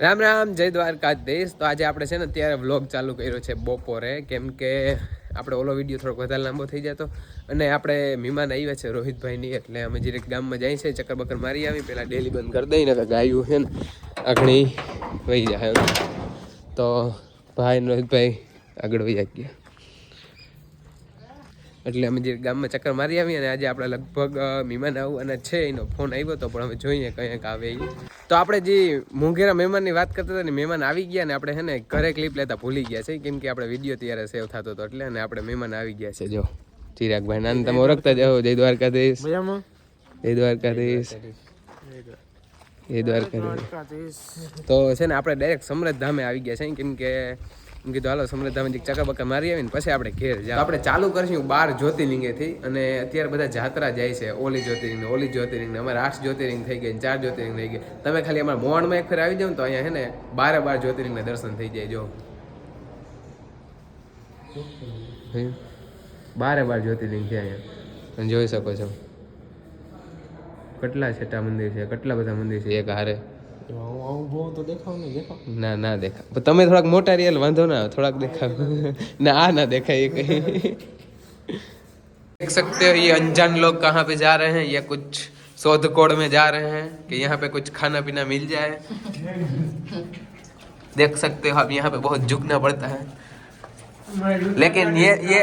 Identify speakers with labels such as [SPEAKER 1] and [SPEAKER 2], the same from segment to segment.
[SPEAKER 1] રામ રામ, જય દ્વારકાધીશ. તો આજે આપણે છે ને અત્યારે વ્લોગ ચાલુ કર્યો છે બપોરે. કેમ કે આપણે ઓલો વીડિયો થોડોક વધારે લાંબો થઈ જતો. અને આપણે મહેમાન આવ્યા છે રોહિતભાઈની, એટલે અમે જીરેક ગામમાં જાય છે, ચક્કર બકર મારી આવી પહેલાં ડેલી બંધ કરી દઈને કે ગાયું છે ને આખણી વહી જાય તો ભાઈ રોહિતભાઈ આગળ વહી ગયા. એટલે અમે જે ગામમાં ચક્કર મારી આવી અને આજે આપણે લગભગ મહેમાન આવવાના છે એનો ફોન આવ્યો હતો પણ અમે જોઈએ કંઈક આવે. તો આપણે જે મોંઘેરા મહેમાનની વાત કરતા હતા ને મહેમાન આવી ગયા ને આપણે છે ને ઘરે ક્લિપ લેતા ભૂલી ગયા છે કેમ કે આપણે વીડિયો ત્યારે સેવ થતો હતો એટલે અને આપણે મહેમાન આવી ગયા છે જો. ચિરાગભાઈ નાન તમે ઓળખતા જાઓ જય દ્વારકાધીશ. જય દ્વારકાધીશ. જય દ્વારકાધીશ. તો છે ને આપણે ડાયરેક્ટ સમરથ ધામે આવી ગયા છે કેમ કે એમ કીધું, હાલો સમરથ ધામે ચક્કર બક્કર મારી આવીને પછી આપણે ઘેર જાવ આપણે ચાલુ કરશું બાર જ્યોતિર્લિંગેથી અને અત્યારે બધા જાત્રા જાય છે, ઓલી જ્યોતિર્લિંગ ઓલી જ્યોતિર્લિંગ, અમારે આઠ જ્યોતિર્લિંગ થઈ ગઈ ચાર જ્યોતિર્લિંગ થઈ ગઈ તમે ખાલી અમારા મોહણમાં એક ફેર આવી જાવ તો અહીંયા હે ને બારે બાર જ્યોતિર્લિંગના દર્શન થઈ જાય, જો. બારે બાર જ્યોતિર્લિંગ છે અહીંયા. તમે જોઈ શકો છો. કેટલા છેટા મંદિર છે, કેટલા બધા મંદિર છે, એક હારે.
[SPEAKER 2] હું આવું બહુ તો દેખાવ નહીં દેખાવ
[SPEAKER 1] ના ના દેખા પણ તમે થોડાક મોટા રિયલ વાંધો ના આવે, થોડાક દેખાવ ના આ ના દેખાય ये कहीं देख सकते हो ये अनजान लोग कहाँ पे जा रहे हैं ये कुछ शोध कोड में जा रहे हैं कि यहाँ पे कुछ खाना पीना मिल जाए देख सकते हो अब यहाँ पे बहुत झुकना पड़ता है लेकिन ये ये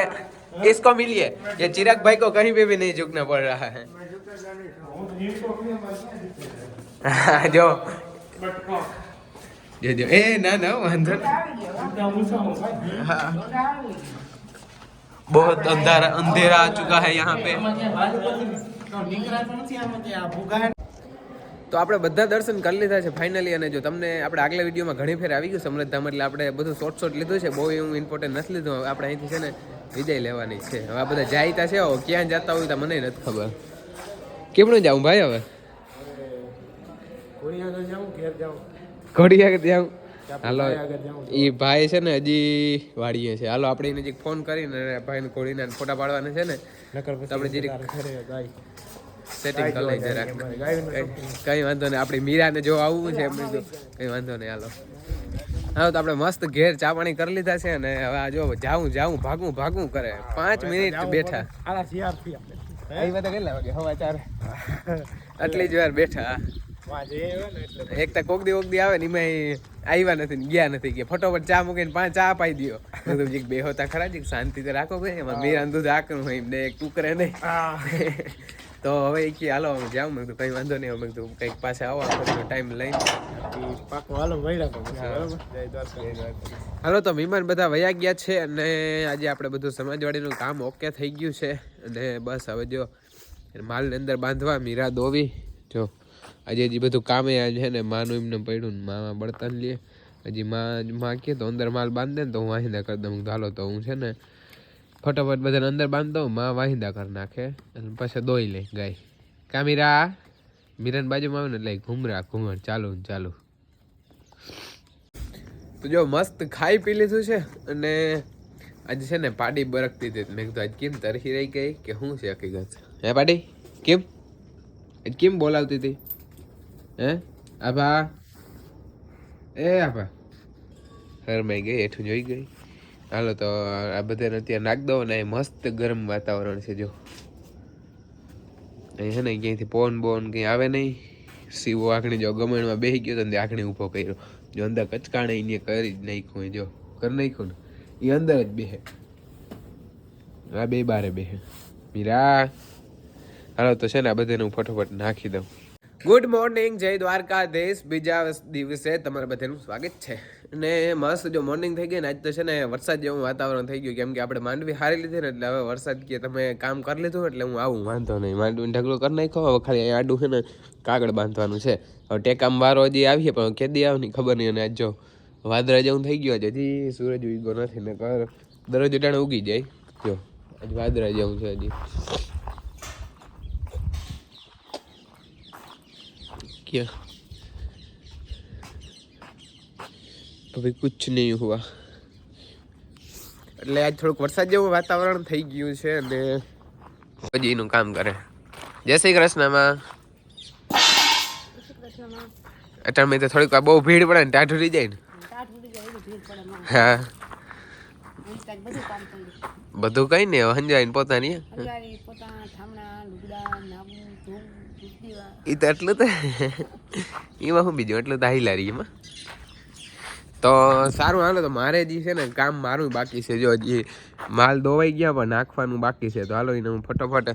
[SPEAKER 1] इसको मिलिए ये चिराग भाई को कहीं पे भी नहीं झुकना पड़ रहा है जो जो जो ए ना ना वांधो नहीं। हाँ। बहुत अंधारा अंधेरा आ चुका है यहाँ पे તો આપણે બધા દર્શન કરી લીધા છે ફાઇનલી અને જો તમને આપણે આગલા વિડીયોમાં ઘણી ફેર આવી ગયું સમૃદ્ધામ એટલે આપણે બધું શોર્ટ શોર્ટ લીધું છે બહુ એવું ઇમ્પોર્ટન્ટ નથી લીધું હવે આપણે અહીંથી છે ને વિદાય લેવાની છે હવે આ બધા જાયતા છે હવે ક્યાં જતા હોય તો મને નથી ખબર કેમનું જાઉં ભાઈ હવે ઘડી આગળ જાઉં હાલો એ ભાઈ છે ને હજી વાડીએ છે. હાલો આપણે એને ફોન કરીને ભાઈને ઘોડીના ફોટા પાડવાના છે ને આપણે સેટિંગ કરી લઈ જરાક કઈ વાંધો નહીં આપણી મીરાને જો આવવું છે એમને કઈ વાંધો નહીં હાલો. હા તો આપણે મસ્ત ઘેર ચા પાણી કરી લીધા છે અને હવે આ જો જાવું જાવું ભાગવું ભાગવું કરે. પાંચ મિનિટ બેઠા.
[SPEAKER 2] આલા શિયાર આપણે.
[SPEAKER 1] એ બધા કેટલા વાગે? હવા ચાર આટલી જ વાર બેઠા. એક તો કોક દી કોક દી આવે ને એમાં આવ્યા નથી ને ગયા નથી કે ફટોફટ ચા મૂકીને પાંચ ચા પાઈ દ્યો. તો જીક બેહોતા ખરા જીક શાંતિ તો રાખો ભાઈ એમાં મીરા દૂધ આકરું હોય એમને એક ટુકરે નહીં. તો હવે એ કે હાલો અમે જાઉં. મેં કઈ વાંધો નહીં અમે કીધું કંઈક પાસે આવો આપણે ટાઈમ લઈને.
[SPEAKER 2] પાકો હાલો તો
[SPEAKER 1] હાલો તો મહેમાન બધા વયા ગયા છે અને આજે આપણે બધું સમાજવાડીનું કામ ઓકે થઈ ગયું છે. અને બસ હવે જો માલની અંદર બાંધવા મીરા દોવી. જો. આજે હજી બધું કામે છે ને માનું એમને પડ્યું ને મામા બળતણ લે. હજી માં માં કે તો અંદર માલ બાંધે ને તો હું વાહિંદા કરી દઉં. હાલો, તો હું છે ને ફટાફટ બધાને અંદર બાંધતો દઉં, માં વાહિંદા કરી નાખે અને પછી દોઈ લે ગાય. કામીરા, મીરાની બાજુમાં આવે ને એટલે ઘૂમરા ઘૂમર ચાલુ ચાલુ. તો જો મસ્ત ખાઈ પી લીધું છે અને આજે છે ને પાડી બરકતી હતી. મેં કીધું, આજ કેમ તરખી રહી ગઈ કે શું છે હકીકત? હે પાડી, કેમ? કેમ બોલાવતી હતી? હે આભા એ આભા શરમાઈ ગઈ હેઠું જોઈ ગઈ હાલો તો આ બધાને અત્યારે નાખ દો ને મસ્ત ગરમ વાતાવરણ છે જો અહીં છે ને ક્યાંયથી પવન બોન કંઈ આવે નહીં સીવો આખણી જો ગમણમાં બેસી ગયો તો આખણી ઊભો કર્યો જો અંદર કચકાણે એને કરી જ નાખ્યું જો કરી નાખ્યું ને એ અંદર જ બેહે આ બે બારે બેહે મીરા હાલો તો છે ને આ બધાને હું ફટોફટ નાખી દઉં ગુડ મોર્નિંગ જય દ્વારકાધીશ. બીજા દિવસે તમારા બધાનું સ્વાગત છે. અને મસ્ત જો મોર્નિંગ થઈ ગઈ ને, આજ તો છે ને વરસાદ જેવું વાતાવરણ થઈ ગયું, કેમ કે આપણે માંડવી હારી લીધી ને, એટલે હવે વરસાદ કે તમે કામ કરી લીધું એટલે હું આવું. વાંધો નહીં, માંડવીને ઢગલો કરી નાખો હવે ખાલી આડું છે ને, કાગળ બાંધવાનું છે. હવે ટેકામ વારો હજી આવીએ, પણ કેદી આવે નહીં ખબર નહીં, અને આજ જો વાદળા જેવું થઈ ગયું, હજી સૂરજ ઉગ્યો નથી ને કર દરરોજ ઉટાણે ઉગી જાય. જો, આજ વાદળા જેવું છે હજી. क्या अभी कुछ नहीं हुआ એટલે આજ થોડુંક વરસાદ જેવું વાતાવરણ થઈ ગયું છે અને હજી એનું કામ કરે જય શ્રી કૃષ્ણમાં અટાણે તો થોડીક વાર બહુ ભીડ પડે ને ટાઢું રહી જાય ને
[SPEAKER 3] ટાટ ઉડી જાય એવી ભીડ પડે માં
[SPEAKER 1] હા
[SPEAKER 3] અહીં કાંઈક બધું કામ કરી
[SPEAKER 1] બધું કઈ ને હંજાઈને પોતાની એ તો એટલું તો એમાં શું બીજું? એટલું તો હાઈલા રહી એમાં. તો સારું, હાલો, તો મારે જે છે ને કામ મારું બાકી છે. જો હજી માલ ધોવાઈ ગયા, પણ નાખવાનું બાકી છે. તો હાલો, એને હું ફટોફટ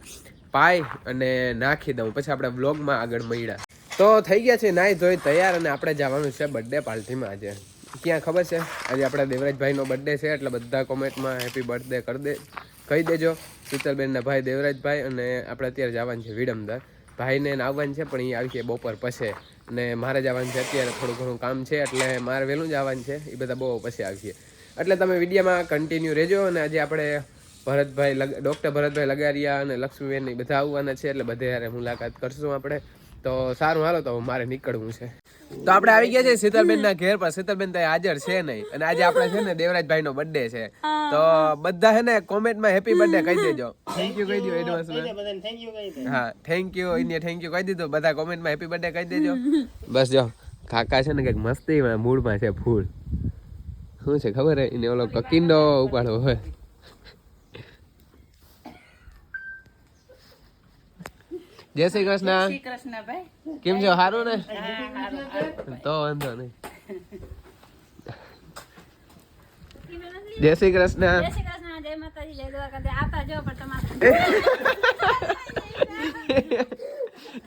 [SPEAKER 1] પાઈ અને નાખી દઉં. પછી આપણે વ્લોગમાં આગળ મળ્યા. તો થઈ ગયા છે નાહી ધોઈ તૈયાર અને આપણે જવાનું છે બર્થડે પાર્ટીમાં આજે. ક્યાં ખબર છે? આજે આપણા દેવરાજભાઈનો બર્થડે છે, એટલે બધા કોમેન્ટમાં હેપી બર્થડે કરી દે કહી દેજો. શીતલબેનના ભાઈ દેવરાજભાઈ અને આપણે અત્યારે જવાનું છે વિડમદાર ભાઈને આવવાનું છે, પણ એ આવી છે બપોર પછી. ને મારે જવાનું છે, અત્યારે થોડું ઘણું કામ છે, એટલે મારે વહેલું જ આવવાનું છે એ બધા બહુ પછી આવીએ એટલે તમે વિડીયોમાં કન્ટિન્યુ રહેજો, અને આજે આપણે ભરતભાઈ લગ ડૉક્ટર ભરતભાઈ લગારિયા અને લક્ષ્મીબેન એ બધા આવવાના છે, એટલે બધે યારે મુલાકાત કરશું આપણે. તો સારું હાલો તો મારે નીકળવું છે. તો આપણે આવી ગયા છે શીતલબેન ના ઘેર પર શીતલબેન તો હાજર છે નહીં. અને આજે આપણે છે ને દેવરાજભાઈ નો બર્થડે છે તો બધા છે ને કોમેન્ટમાં હેપી બર્થડે કહી દેજો. થેન્ક યુ કહી દો
[SPEAKER 2] દે.
[SPEAKER 1] હા thank you India thank you કહી દીધો. બધા કોમેન્ટમાં હેપી બર્થડે કહી દેજો. બસ જો કાકા છે ને કંઈક મસ્તી મૂડમાં છે ફૂલ. શું છે ખબર હે? એને ઓલો કકિંડો ઉપાડવો હોય. જય શ્રી કૃષ્ણ.
[SPEAKER 3] શ્રી કૃષ્ણ ભાઈ
[SPEAKER 1] કેમ છો? સારું ને? તો વાંધો નહીં. જય શ્રી કૃષ્ણ.
[SPEAKER 3] જય માતાજી જય દ્વારકા આવતા જો પણ તમારે.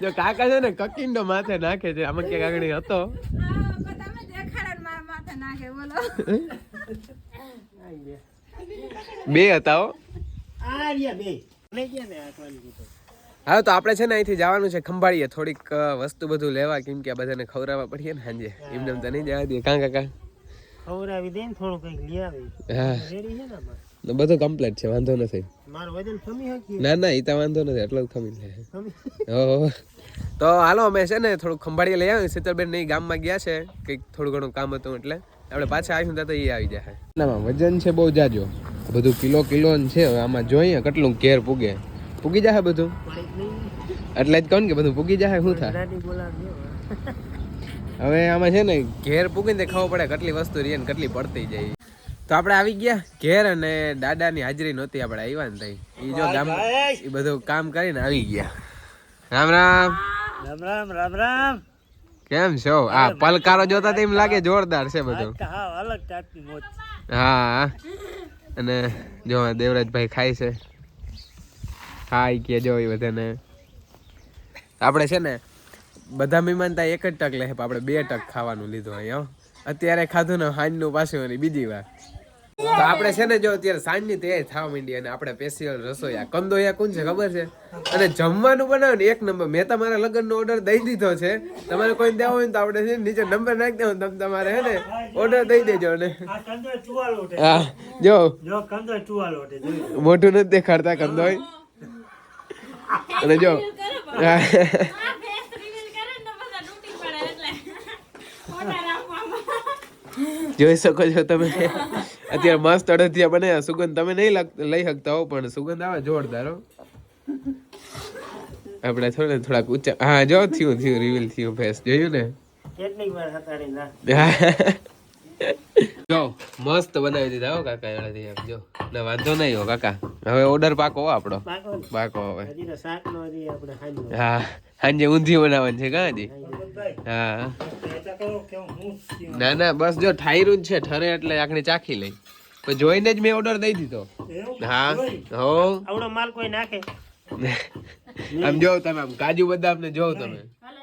[SPEAKER 1] જો કાકા છે ને કકિંડો માથે નાખે છે. આમાં ક્યાંક આગળ હતો.
[SPEAKER 3] તમે દેખાડે મારા માથે નાખે બોલો.
[SPEAKER 1] બે હતા હો.
[SPEAKER 2] આ રહ્યા બે. લઈ ગયા ને
[SPEAKER 1] હા તો આપણે છે ને અહીંથી જવાનું છે ખંભાળીએ. થોડીક વસ્તુ બધું લેવા કેમ કે આ બધાને ખવડાવવા પડીએ ને સાંજે. એમને તો નહીં જવા દઈએ. કાં કાકા
[SPEAKER 2] ખવડાવી દે ને થોડું કંઈક લઈ આવી.
[SPEAKER 1] હા.
[SPEAKER 2] રેડી છે ને આમાં
[SPEAKER 1] બધું કમ્પ્લીટ છે વાંધો નથી.
[SPEAKER 2] મારું વજન ખમી
[SPEAKER 1] ના ના એ તો વાંધો નથી એટલો જ ખમી લે ઓહો તો હાલો અમે છે ને થોડુંક ખંભાળીએ લઈ આવ્યું. શીતલબેન નહીં ગામમાં ગયા છે. કંઈક થોડું ઘણું કામ હતું એટલે. આપણે પાછા આવીશું ત્યાં તો એ આવી જાય. નામાં વજન છે બહુ જાજો. બધું કિલો કિલો છે હવે આમાં જોઈએ કેટલું ઘેર પૂગે. પૂગી જાય બધું? એટલે જ કહું ને કે બધું પૂગી જાય શું થાય? હવે આમાં છે ને ઘેર પૂગીને તે ખબર પડે કેટલી વસ્તુ રહી ને કેટલી પડતી જાય. તો આપણે આવી ગયા ઘેર અને દાદાની હાજરી નહોતી આપણે આવ્યા ને તઈ. એ જો ગામ એ બધું કામ કરીને આવી ગયા. રામ રામ.
[SPEAKER 2] રામ રામ રામ રામ.
[SPEAKER 1] કેમ છો? આ પલકારો જોતા તેમ લાગે જોરદાર છે બધું.
[SPEAKER 2] હા અલગ જાતની મોજ.
[SPEAKER 1] હા અને જો દેવરાજભાઈ ખાય છે. ખાઈ કે જો એ બધાને. આપણે છે ને બધા મહેમાન ત્યાં એક જ ટક લે આપણે બે ટક ખાવાનું લીધું અહીંયા હો. અત્યારે ખાધું ને સાંજનું પાછું અને બીજી વાર. તો આપણે છે ને જો અત્યારે સાંજની તૈયારી થવા માંડી અને આપણે સ્પેશિયલ રસોઈયા. કંદોયા કોણ છે ખબર છે? અને જમવાનું બનાવે ને એક નંબર મેં તમારા લગ્નનો ઓર્ડર દઈ દીધો છે. તમારે કોઈ દેવો હોય તો આપણે છે નીચે નંબર નાખી દેવો તમે તમારે હે ને ઓર્ડર દઈ દેજો ને હા જો.
[SPEAKER 2] જોઈ
[SPEAKER 1] નથી દેખાડતા કંદોય. અને જો. જોઈ શકો છો તમે. અત્યારે મસ્ત અડદિયા બને સુગંધ તમે નહીં લઈ શકતા હો પણ સુગંધ આવે જોરદાર હો. આપણે થોડે થોડાક ઊંચા હા જો થયું થયું રિવીલ થયું ફેસ જોયું ને?
[SPEAKER 2] કેટલીક વાર હતાડી ના?
[SPEAKER 1] જો મસ્ત બનાવી દીધા હો કાકા અડદિયા જો. ના વાંધો નહીં હો કાકા. હવે ઓર્ડર પાકો હો આપણો.
[SPEAKER 2] પાકો.
[SPEAKER 1] હવે. હા સાંજે ઊંધિયું બનાવવાની છે કાં હજી? હા. ના ના બસ જો ઠાયરું જ છે ઠરે એટલે આખણી ચાખી લઈ. પણ જોઈને જ મેં ઓર્ડર દઈ દીધો. હા. હો.
[SPEAKER 2] આવડો માલ કોઈ નાખે?
[SPEAKER 1] આમ જોવ તમે આમ કાજુ બદામ ને જોવ તમે.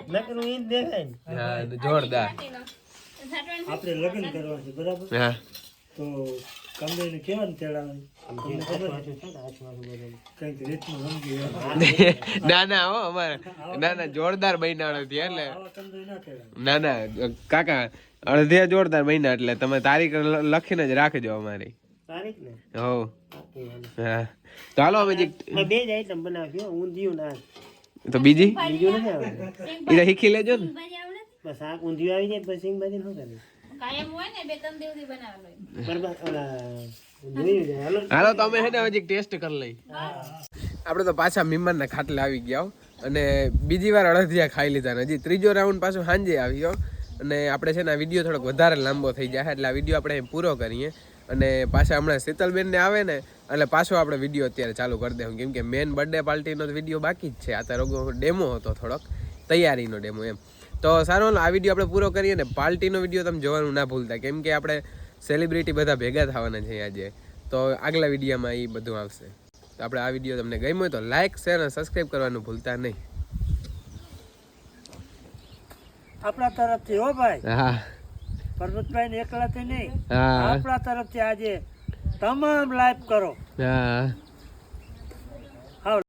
[SPEAKER 2] નકરું ઈ દેખાય ને.
[SPEAKER 1] હા જોરદાર.
[SPEAKER 2] આપણે લગ્ન કરવા છે બરાબર?
[SPEAKER 1] હા.
[SPEAKER 2] તો ને તમને
[SPEAKER 1] ના ના હો અમારે. ના ના જોરદાર મહિના હતી એટલે.
[SPEAKER 2] ના
[SPEAKER 1] ના કાકા અડધે જોરદાર બન્યા એટલે તમે તારીખ લખીને જ રાખજો અમારી.
[SPEAKER 2] તારીખ ને
[SPEAKER 1] હો હા. તો હાલો અમે
[SPEAKER 2] બે જ આઈટમ બનાવ્યો ઊંધિયું ના
[SPEAKER 1] તો બીજી?
[SPEAKER 2] બીજું નથી આવે
[SPEAKER 1] એ શીખી લેજો ને.
[SPEAKER 2] બસ આ ઊંધિયું આવી જાય પછી સિંગ શું કરે
[SPEAKER 3] કાયમ હોય ને બે ત્રણ દિવસથી
[SPEAKER 2] હાલો.
[SPEAKER 1] હે ને હજી ટેસ્ટ કરી લઈ આપણે તો પાછા મહેમાનના ખાટલે આવી ગયા અને બીજી વાર અડધિયા ખાઈ લીધા ને. હજી ત્રીજો રાઉન્ડ પાછો સાંજે આવ્યો. અને આપણે છે ને આ વીડિયો થોડોક વધારે લાંબો થઈ જાય એટલે આ વીડિયો આપણે પૂરો કરીએ. અને પાછા હમણાં શીતલબેનને આવે ને એટલે પાછો આપણે વીડિયો અત્યારે ચાલુ કરી દઉં કેમ કે મેન બર્થડે પાર્ટીનો વીડિયો બાકી જ છે. આ તારો ડેમો હતો થોડોક. તૈયારીનો ડેમો એમ. તો સારો આ વીડિયો આપણે પૂરો કરીએ ને. પાર્ટીનો વીડિયો તમે જોવાનું ના ભૂલતા કેમ કે આપણે સેલિબ્રિટી બધા ભેગા થવાના છે આજે. તો આગલા વિડીયોમાં એ બધું આવશે. તો આપણે આ વીડિયો તમને ગમ્યો હોય તો લાઇક શેર અને સબસ્ક્રાઈબ કરવાનું ભૂલતા નહીં.
[SPEAKER 4] આપણા તરફથી હો ભાઈ.
[SPEAKER 1] હા.
[SPEAKER 4] પરબતભાઈ ને એકલાથી નહીં. આપણા તરફથી આજે તમામ લાઈવ કરો.
[SPEAKER 1] હા.